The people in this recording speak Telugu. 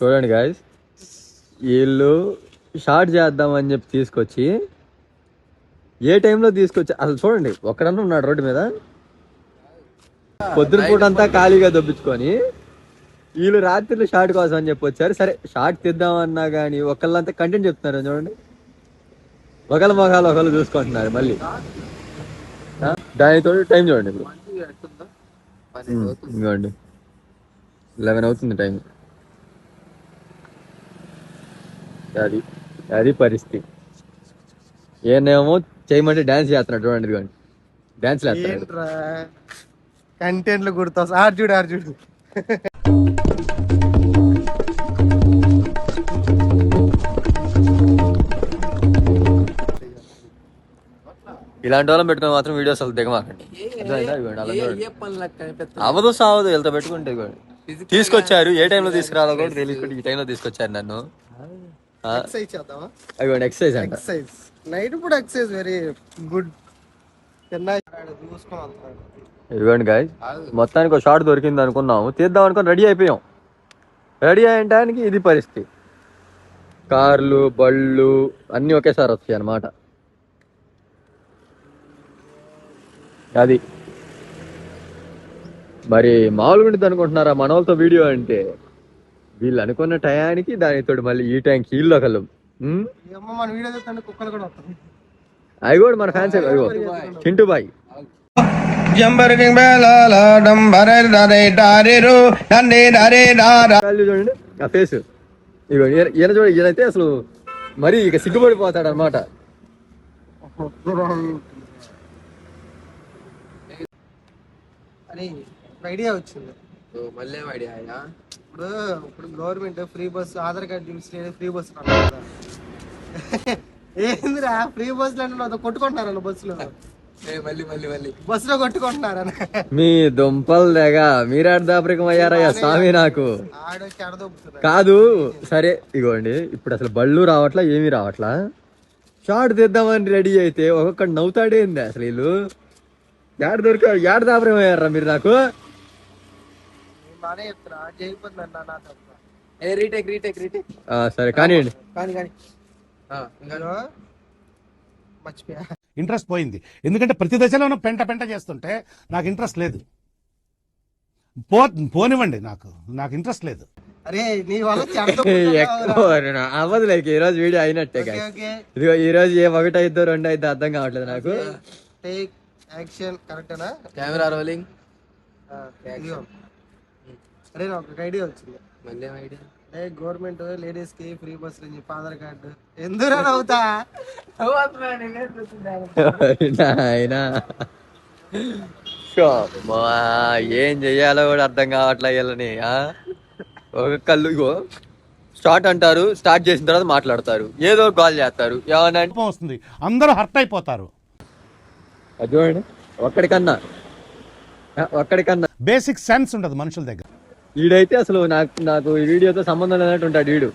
చూడండి గాయస్ వీళ్ళు షార్ట్ చేద్దామని చెప్పి తీసుకొచ్చి ఏ టైంలో తీసుకొచ్చి అసలు చూడండి ఒక్కడన్నా ఉన్నాడు రోడ్డు మీద. పొద్దున పూట అంతా ఖాళీగా దొబ్బించుకొని వీళ్ళు రాత్రిలో షార్ట్ కోసం అని చెప్పి వచ్చారు. సరే షార్ట్ తీద్దామన్నా కానీ ఒకళ్ళంతా కంటెంట్ చెప్తున్నారు చూడండి. ఒకళ్ళ మొఖాలు ఒకళ్ళు చూసుకుంటున్నారు మళ్ళీ? దానితో టైం చూడండి ఇప్పుడు. లెవెన్ అవుతుంది టైం. అది అది పరిస్థితి. ఏనేమో చేయమంటే డాన్స్ చేస్తున్నాడు చూడండి ఇదిగోండి. డాన్స్ చేస్తున్నాడు. కంటెంట్లు గుర్తొస్తా ఆడు చూడు ఆడు చూడు. ఇలాంటి వాళ్ళని పెట్టుకుని మాత్రం వీడియోస్ అసలు దిగమాకండి. అవ్వదు సావదు వీళ్ళతో పెట్టుకుంటే తీసుకొచ్చారు ఏ టైంలో తీసుకురాలో కూడా తెలియకుండా ఈ టైంలో తీసుకొచ్చారు నన్ను. ఆ, ఎక్సర్సైజ్ నైట్ కూడా ఎక్సర్సైజ్ వెరీ గుడ్ ఇదిగోండి గాయ మొత్తానికి ఒక షార్ట్ దొరికింది అనుకున్నాము. తీద్దాం అనుకుని రెడీ అయిపోయాం. రెడీ అయ్యటానికి ఇది పరిస్థితి. కార్లు బళ్ళు అన్నీ ఒకేసారి వస్తాయి అన్నమాట. అది. మరి మామూలుగా ఉంటుంది అనుకుంటున్నారా మన వాళ్ళతో వీడియో అంటే? వీళ్ళు అనుకున్న టయానికి దానితో మళ్ళీ ఈ టైంకి వీళ్ళు ఒకళ్ళు అవి కూడా మన ఫ్యాన్స్ అయ్యో చింటూ బాయ్ కాళ్ళు చూడండి. ఆ ఫేస్ ఇగో ఈయన ఈయన చూడ ఈయనైతే అసలు మరి ఇక సిగ్గుపడిపోతాడు అనమాట అని ఐడియా వచ్చింది. మళ్ళీ ఐడియా ఇప్పుడు ఇప్పుడు government free bus Aadhaar card చూపిస్తే ఫ్రీ బస్ ఏందిరా ఫ్రీ బస్సులు అంటే నాతో కొట్టుకుంటున్నారన్న బస్సులో మళ్ళీ మళ్ళీ మళ్ళీ. బస్సులో కొట్టుకుంటున్నారన్న మీ దుంపలు దగ్గ మీరాడదాపరికం అయ్యారయ్యా స్వామి నాకు. కాదు సరే ఇగోండి ఇప్పుడు అసలు బళ్ళు రావట్లా ఏమీ రావట్లా? షార్ట్ తీద్దామని రెడీ అయితే ఒక్కొక్కడు నవ్వుతాడేంది అసలు వీళ్ళు? ఏడ దొరికా ఏడ దాపరికం అయ్యారా మీరు నాకు? నేను బాగానే చెప్తున్నా చేయకపోతే నా నా తప్ప. ఏ రీటేక్ రీటేక్ రీటేక్ ఆ, సరే కానివ్వండి. కానీ కానీ. ఇంకా మర్చిపోయా. ఇంట్రెస్ట్ పోయింది. ఎందుకంటే ప్రతి దశలోనూ పెంట పెంట చేస్తుంటే నాకు ఇంట్రెస్ట్ లేదు. పో పోనివ్వండి నాకు. నాకు ఇంట్రెస్ట్ లేదు. అరే నీ వల్ల ఎక్కువ అవ్వదు లైక్ ఈ రోజు వీడియో అయినట్టే ఓకే guys. ఓకే. ఇదిగో ఈ రోజు ఏ ఒకటి అయిద్దో రెండు అయిద్దో అర్థం కావట్లేదు నాకు. టేక్ యాక్షన్ కరెక్టేనా? Camera rolling. అరే నాకు ఒక ఐడియా వచ్చింది. మళ్ళీ ఏం ఐడియా? ఏ గవర్నమెంట్ లేడీస్కి ఫ్రీ బస్ అని చెప్పి ఆధార్ కార్డు. ఎందుకు అవుతా నాయనా అమ్మా, ఏం చెయ్యాలో కూడా అర్థం కావట్లే వీళ్ళని? ఒక కళ్ళు ఇగో. స్టార్ట్ అంటారు స్టార్ట్ చేసిన తర్వాత మాట్లాడతారు. ఏదో కాల్ చేస్తారు. ఏమన్నా వస్తుంది. అందరూ హర్ట్ అయిపోతారు. అది చూడండి ఒక్కడికన్నా. ఒక్కడికన్నా. బేసిక్ సెన్స్ ఉండదు మనుషుల దగ్గర. వీడైతే అసలు నాకు నాకు ఈ వీడియోతో సంబంధం లేనట్టు ఉంటాడు వీడు